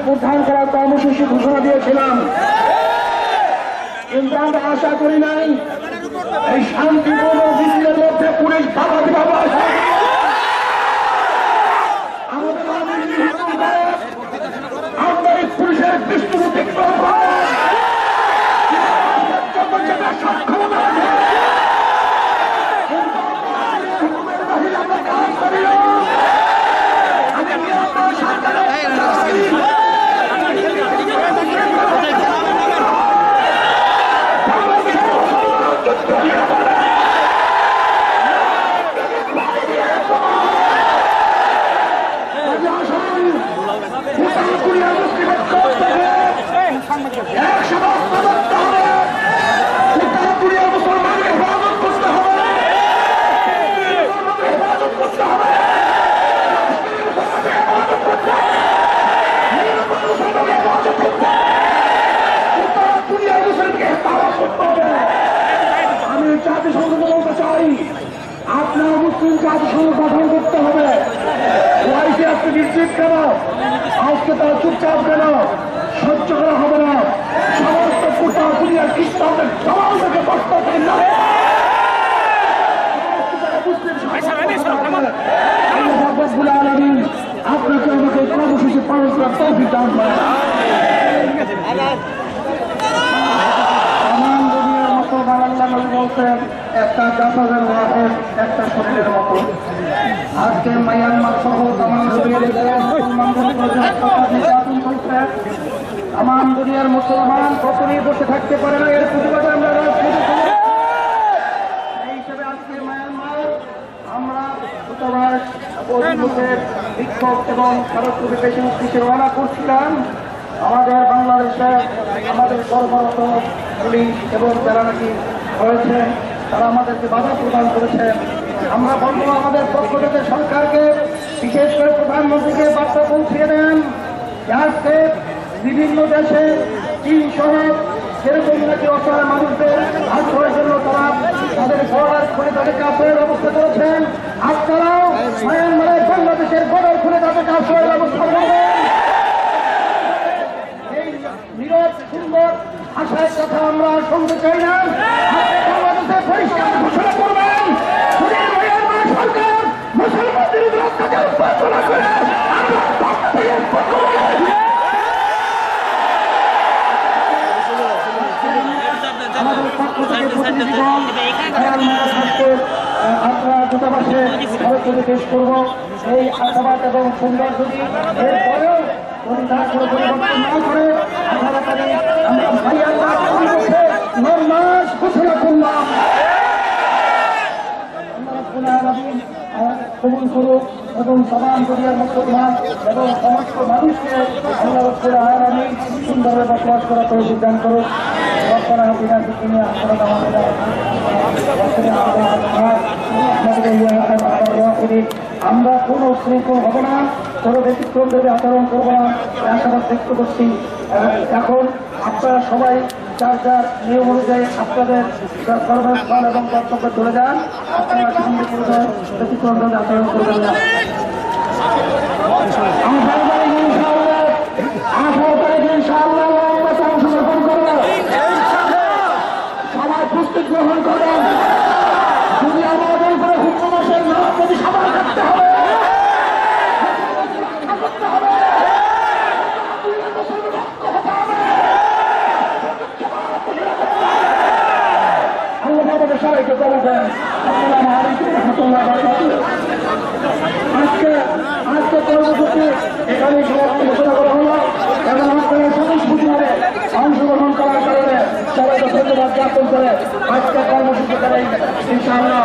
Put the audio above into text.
ভারতীয় উদ্ধার করার কর্মসূচি ঘোষণা দিয়েছিলাম কিন্তু আমরা আশা করি নাই, এই শান্তিপূর্ণ মিছিলের মধ্যে পুলিশ বাধা দৃষ্টি অতিক্রম সক্ষমতা আছে। কিন্তু আমরা হুকুমের বাহিরে আমরা কাজ করি না। আমি মিয়ানমার সরকারের আমি জাতিসংঘ বলতে চাই আপনার জাতিসংঘ গঠন করতে হবে। আজকে নিশ্চিত তারা চুপচাপ কেন সহ্য করা হবে না সমস্ত কোটা দুনিয়ার খ্রিস্টানদের সমাজ থেকে কষ্ট করেন না আপনাকে আমাকে এই কর্মসূচি পালন করার তৌফিক দান করেন তামাম দুনিয়ার মতো বাংলা নবী বলছেন একটা শরীরের আজকে মায়ানমার সহ তামাম নির্যাতন চলছে তামাম দুনিয়ার মুসলমান কখনই বসে থাকতে পারে না, এর প্রতিবাদে আমরা হিসেবে আজকে মায়ানমার, আমরা দূতাবাস, অভিমুখের বিক্ষোভ এবং ভারতীয় বেশি উদ্দেশ্যে করছিলাম, আমাদের বাংলাদেশে আমাদের কর্মরত পুলিশ এবং যারা নাকি রয়েছে তারা আমাদেরকে বাধা প্রদান করেছেন আমরা বলব আমাদের পক্ষ থেকে সরকারকে, বিশেষ করে প্রধানমন্ত্রীকে বার্তা পৌঁছিয়ে দেন আজকে বিভিন্ন দেশে চীন সহ যেরকম নাকি অসহায় মানুষদের আশ্রয়ের জন্য তারা তাদের বর্ডার খুলে তাদেরকে আশ্রয়ের ব্যবস্থা করেছেন, আপনারাও মায়ানমারের বাংলাদেশের বর্ডার খুলে তাদেরকে আশ্রয়ের ব্যবস্থা করবেন। সুন্দর আশায় কথা আমরা শুনতে চাই না আপনি বাংলাদেশে পরিষ্কার ঘোষণা করবেন যদি মায়ানমার সরকার মুসলমানদের বিরুদ্ধে অত্যাচার উপাসনা করে আমরা বাংলাদেশের পক্ষ থেকে আমাদের পক্ষ থেকে প্রতিনিধিগণ খেয়াল মারা থাকতে আপনারা দূতাবাসে ভারতীয় পেশ করব এই আশাবাদ এবং সুন্দর যদি এরপরেও যদি তারা কোনো পরিবর্তন না করে আমরা আলামিন আমাদের কবুল করুক এবং সমান দুনিয়ার মুসলমান এবং সমস্ত মানুষকে রব্বুল আলামিন সুন্দরভাবে বসবাস করার তৌফিক দান করুক আমরা কোন উশৃঙ্খল হব না কোন ব্যতিক্রম যদি আচরণ করব না আশাবাদ ব্যক্ত করছি। এখন আপনারা সবাই যার যার নিয়ম অনুযায়ী আপনাদের কর্মস্থল এবং কর্তব্য চলে যান, আপনারা ব্যতিক্রম ভাবে আচরণ করবেন না। আঠারো তারিখ ইনশাআল্লাহ আঠারো তারিখ ইনশাআল্লাহ আমরা অংশগ্রহণ করব সবাই প্রস্তুত গ্রহণ করেন। যদি আমাদের উপরে হুকুম নাম যদি সবার থাকতে হবে সবাইকে কবল আসসালামু আলাইকুম রহমতুল্লাহ আজকে আজকে কর্মসূচি এখানে সমাপ্ত ঘোষণা করা হলো এবং আপনারা স্বতঃস্ফূর্তভাবে অংশগ্রহণ করার কারণে সবাইকে ধন্যবাদ জ্ঞাপন করে আজকে কর্মসূচি করেন ইনশাআল্লাহ